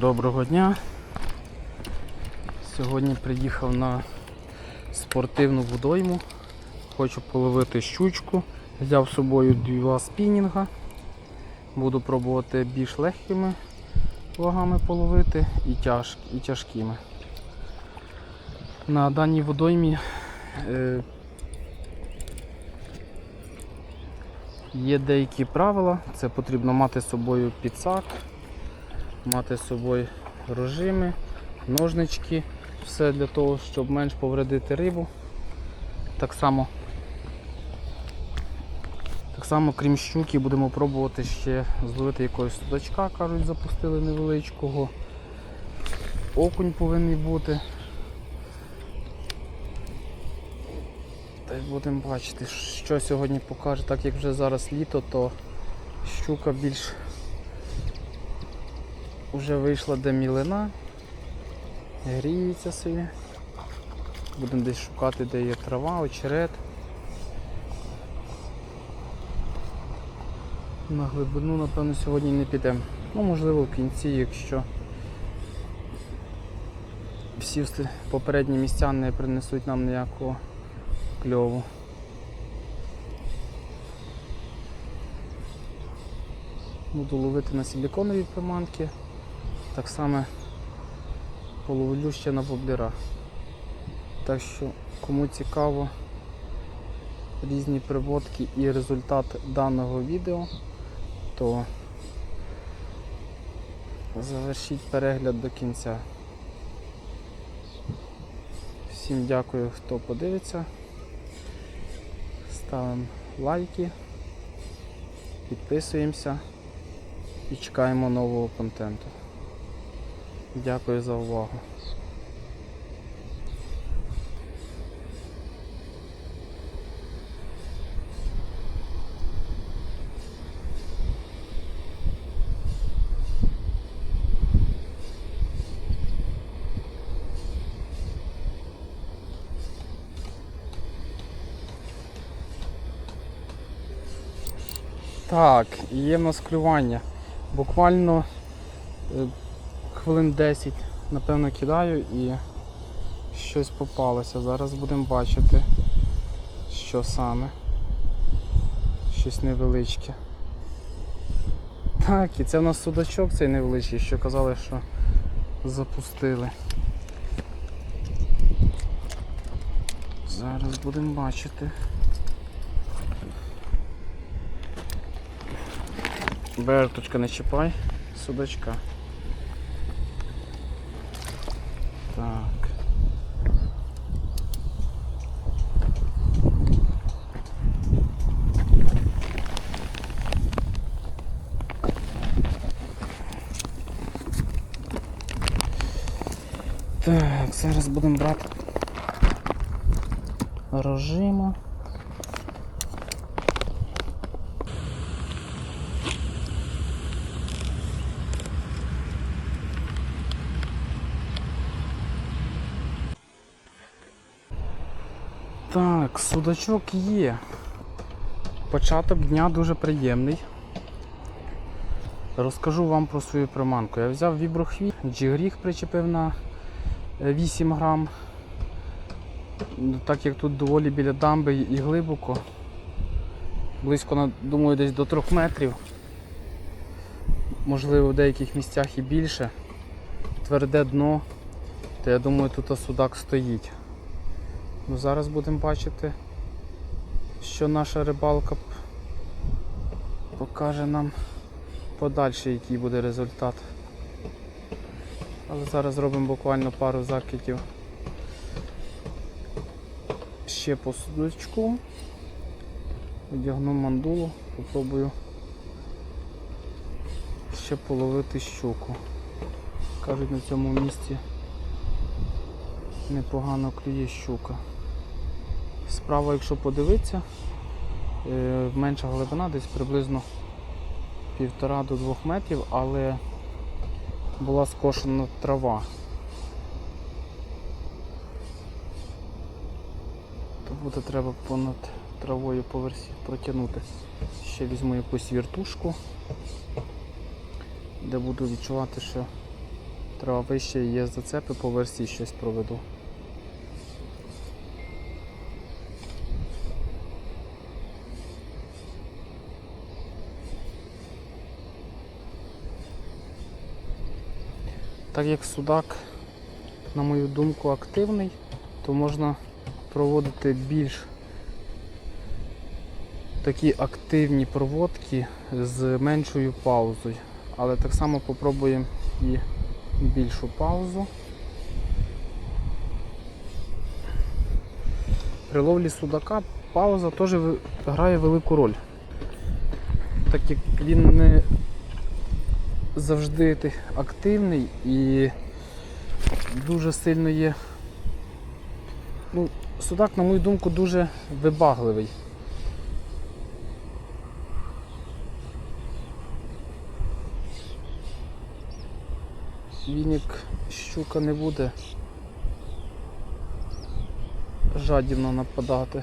Доброго дня. Сьогодні приїхав на спортивну водойму. Хочу половити щучку. Взяв з собою два спінінга. Буду пробувати більш легкими вагами половити і, тяж, і тяжкими. На даній водоймі е, є деякі правила. Це потрібно мати з собою підсак мати з собою рожими, ножнички, все для того, щоб менш повредити рибу. Так само, так само, крім щуки, будемо пробувати ще зловити якогось судачка, кажуть, запустили невеличкого. Окунь повинен бути. Та й будемо бачити, що сьогодні покаже, так як вже зараз літо, то щука більш вже вийшла де мілина, гріється собі. Будемо десь шукати, де є трава, очерет. На глибину, напевно, сьогодні не підемо. Ну, можливо, в кінці, якщо всі попередні місця не принесуть нам ніякого кльову. Буду ловити на силіконові приманки. Так само половлю ще на воблера. Так що, кому цікаво різні приводки і результат даного відео, то завершіть перегляд до кінця. Всім дякую, хто подивиться. Ставимо лайки, підписуємося і чекаємо нового контенту. Дякую за увагу. Так, є в нас. Буквально е, хвилин 10, напевно, кидаю і щось попалося. Зараз будемо бачити, що саме. Щось невеличке. Так, і це в нас судачок цей невеличкий, що казали, що запустили. Зараз будемо бачити. Берточка не чіпай, судачка. Так. Так, зараз будемо брати рожима. Так, судачок є. Початок дня дуже приємний. Розкажу вам про свою приманку. Я взяв віброхвіт, джигріг причепив на 8 грам. Так як тут доволі біля дамби і глибоко, близько, думаю, десь до 3 метрів. Можливо, в деяких місцях і більше. Тверде дно, то я думаю, тут судак стоїть. Ну, зараз будемо бачити, що наша рибалка покаже нам подальше, який буде результат. Але зараз зробимо буквально пару закидів ще по судочку. Одягну мандулу, попробую ще половити щуку. Кажуть, на цьому місці непогано клює щука. Справа, якщо подивитися, е, менша глибина, десь приблизно півтора до двох метрів, але була скошена трава. То буде треба понад травою поверсі протягнути. Ще візьму якусь віртушку, де буду відчувати, що трава вище є зацепи по версії щось проведу. Так як судак, на мою думку, активний, то можна проводити більш такі активні проводки з меншою паузою. Але так само попробуємо і більшу паузу. При ловлі судака пауза теж грає велику роль. Так як він не завжди ти- активний і дуже сильно є. Ну, судак, на мою думку, дуже вибагливий. Він як щука не буде жадібно нападати.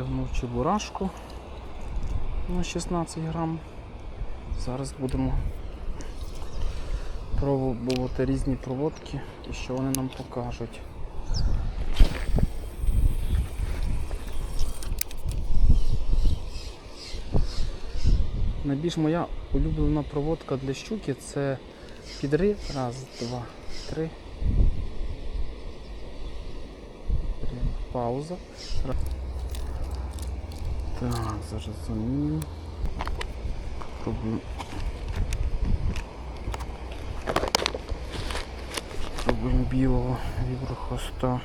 Одягнув чебурашку на 16 грам. Зараз будемо пробувати різні проводки і що вони нам покажуть. Найбільш моя улюблена проводка для щуки це підрив. Раз, два. Три. Пауза. Так, зараз замінимо. Пробуємо. Пробуємо білого віброхоста.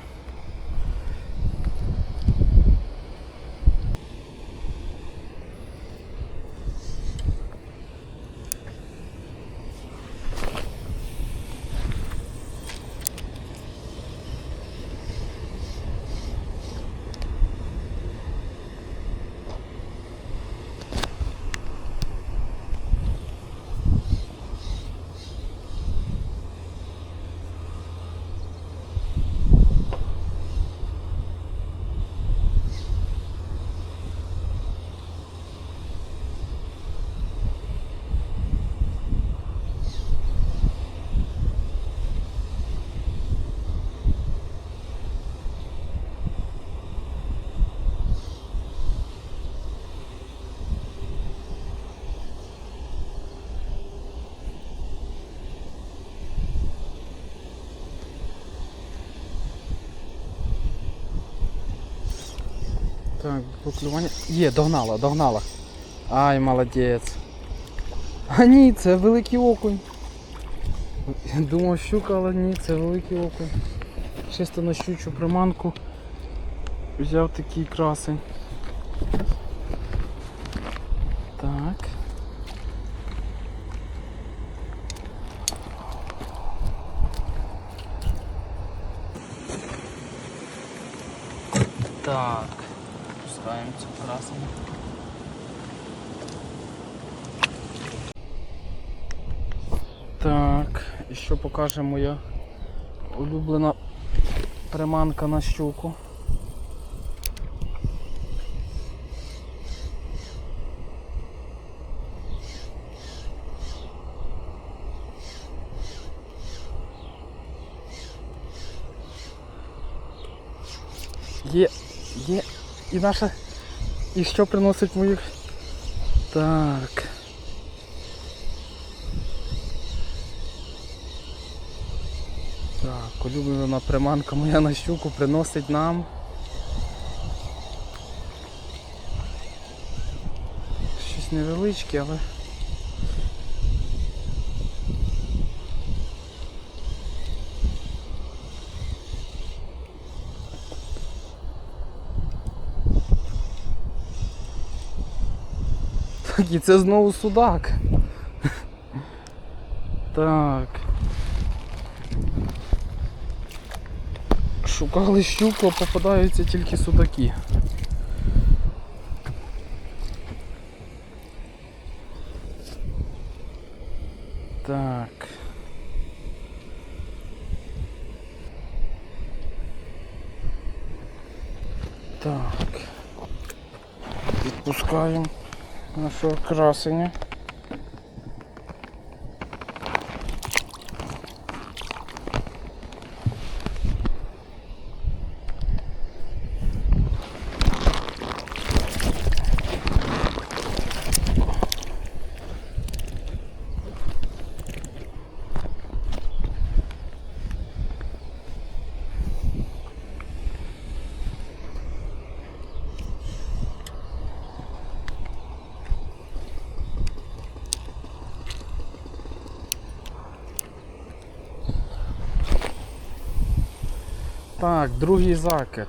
Так, поклювання. Є, догнала, догнала. Ай, молодець. А ні, це великий окунь. Я думав щука, але ні, це великий окунь. Чисто на щучу приманку. Взяв такий красень. Так. Так. Пускаємо цю красень. Так, і що покаже моя улюблена приманка на щуку. Є, є. І наша. І що приносить моїх. Так. Так, улюблена приманка моя на щуку приносить нам. Щось невеличке, але. Так, і це знову судак. Так. Шукали щуку, а попадаються тільки судаки. Так. Так. Відпускаємо нашого красення. Так, другий закид.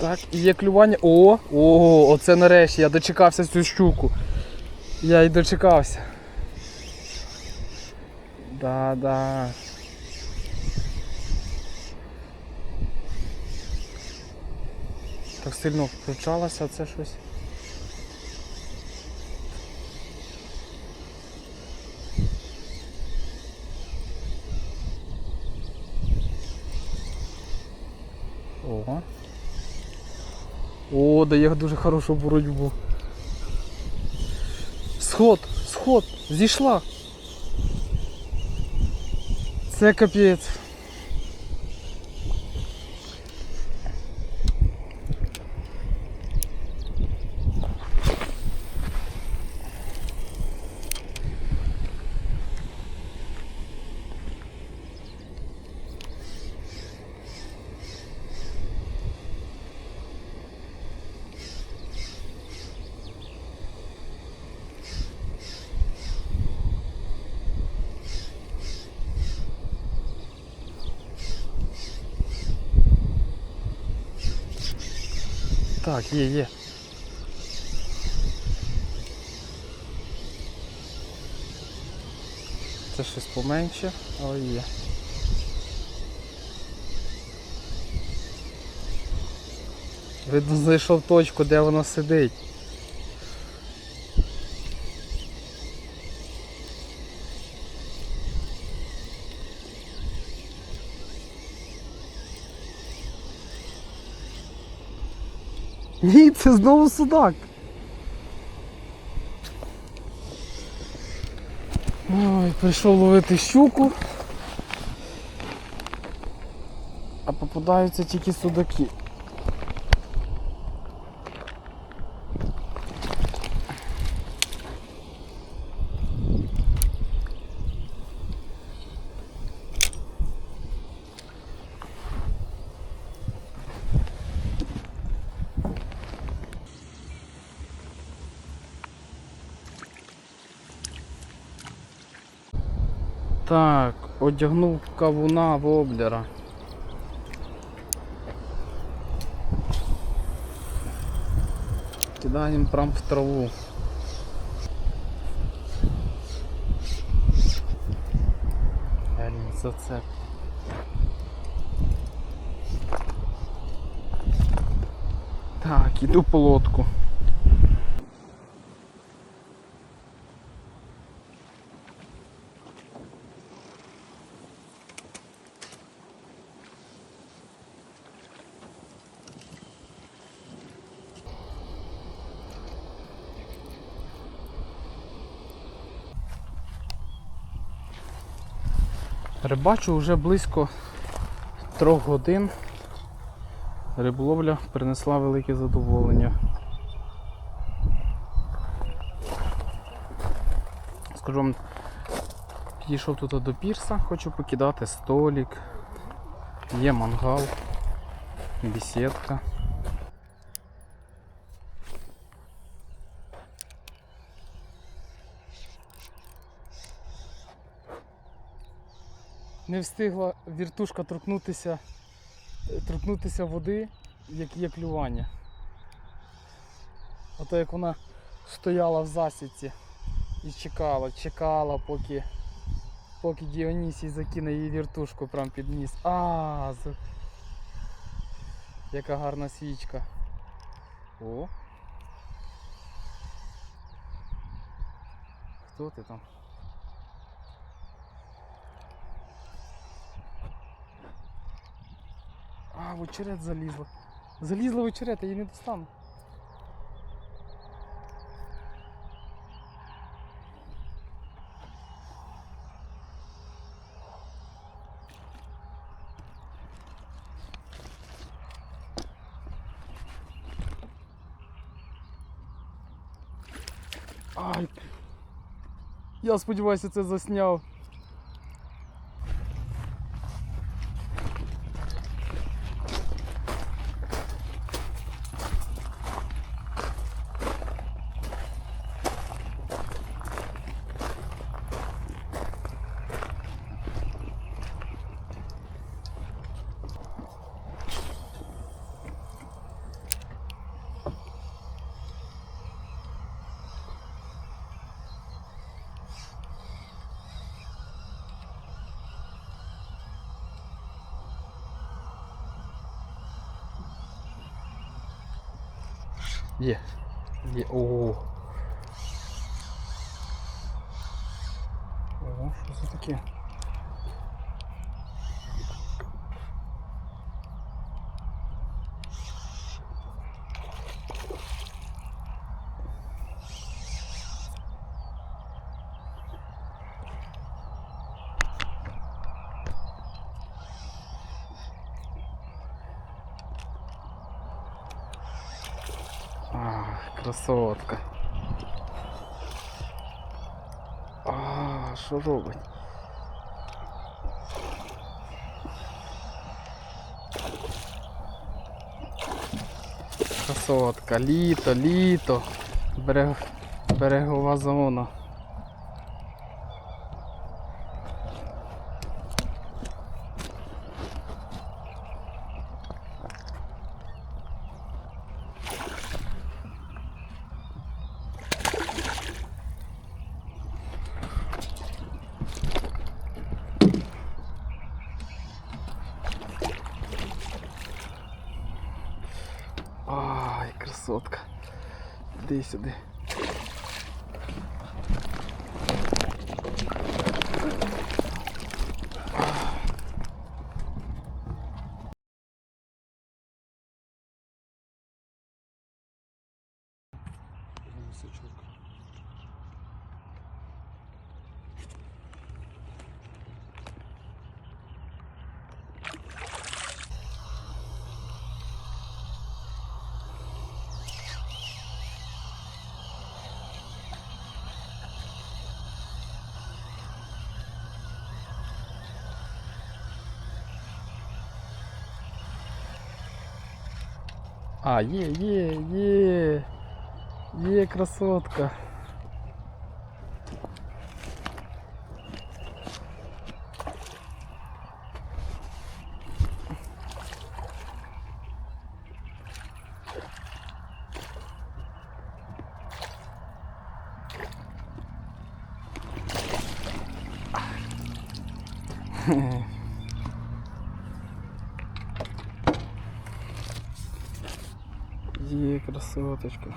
Так, і є клювання. О, о, оце нарешті я дочекався цю щуку. Я й дочекався. Да, да. Сильно включалося це щось. Ого. О, дає дуже хорошу боротьбу. Сход, сход, зійшла. Це капець. Так, є, є. Це щось поменше, але є. Видно, знайшов точку, де воно сидить. Ні, це знову судак. Ой, прийшов ловити щуку. А попадаються тільки судаки. Так, одягнув кавуна воблера. Кидаємо прям в траву. Блін, зацеп. Так, іду по лодку. Рибачу вже близько трьох годин. Риболовля принесла велике задоволення. Скажу вам, підійшов тут до пірса, хочу покидати столик, є мангал, бесідка. Не встигла віртушка торкнутися, торкнутися води, як є клювання. Ото як вона стояла в засідці і чекала, чекала, поки, поки Діонісій закине її віртушку прямо під ніс. А, яка гарна свічка. О. Хто ти там? А, в очерет залізла. Залізла в очерет, я її не достану. Ай. Я сподіваюся, це засняв. Є. Є. О. О, що це таке? А, красотка. А, що робить? Красотка, літо, літо. Берег... Берегова зона. Ай, красотка. Іди сюди. А, є, є, є. Є красотка. красоточка.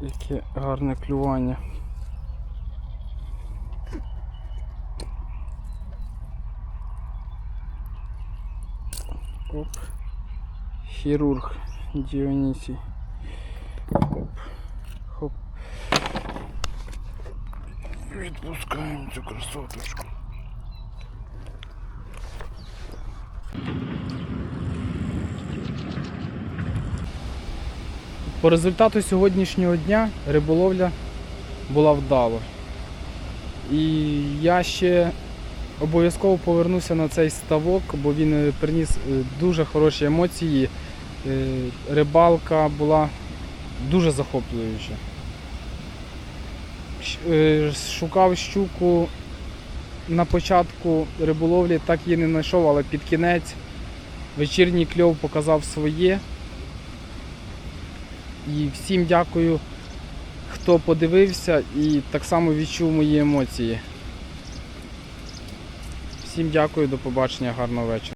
Яке гарне клювання. Оп. Хірург Діонісій. Відпускаємо цю красоточку. По результату сьогоднішнього дня риболовля була вдала. І я ще обов'язково повернуся на цей ставок, бо він е, приніс е, дуже хороші емоції. Е, Рибалка була дуже захоплююча. Е, Шукав щуку на початку риболовлі, так її не знайшов, але під кінець вечірній кльов показав своє. І всім дякую, хто подивився і так само відчув мої емоції. Всім дякую, до побачення, гарного вечора.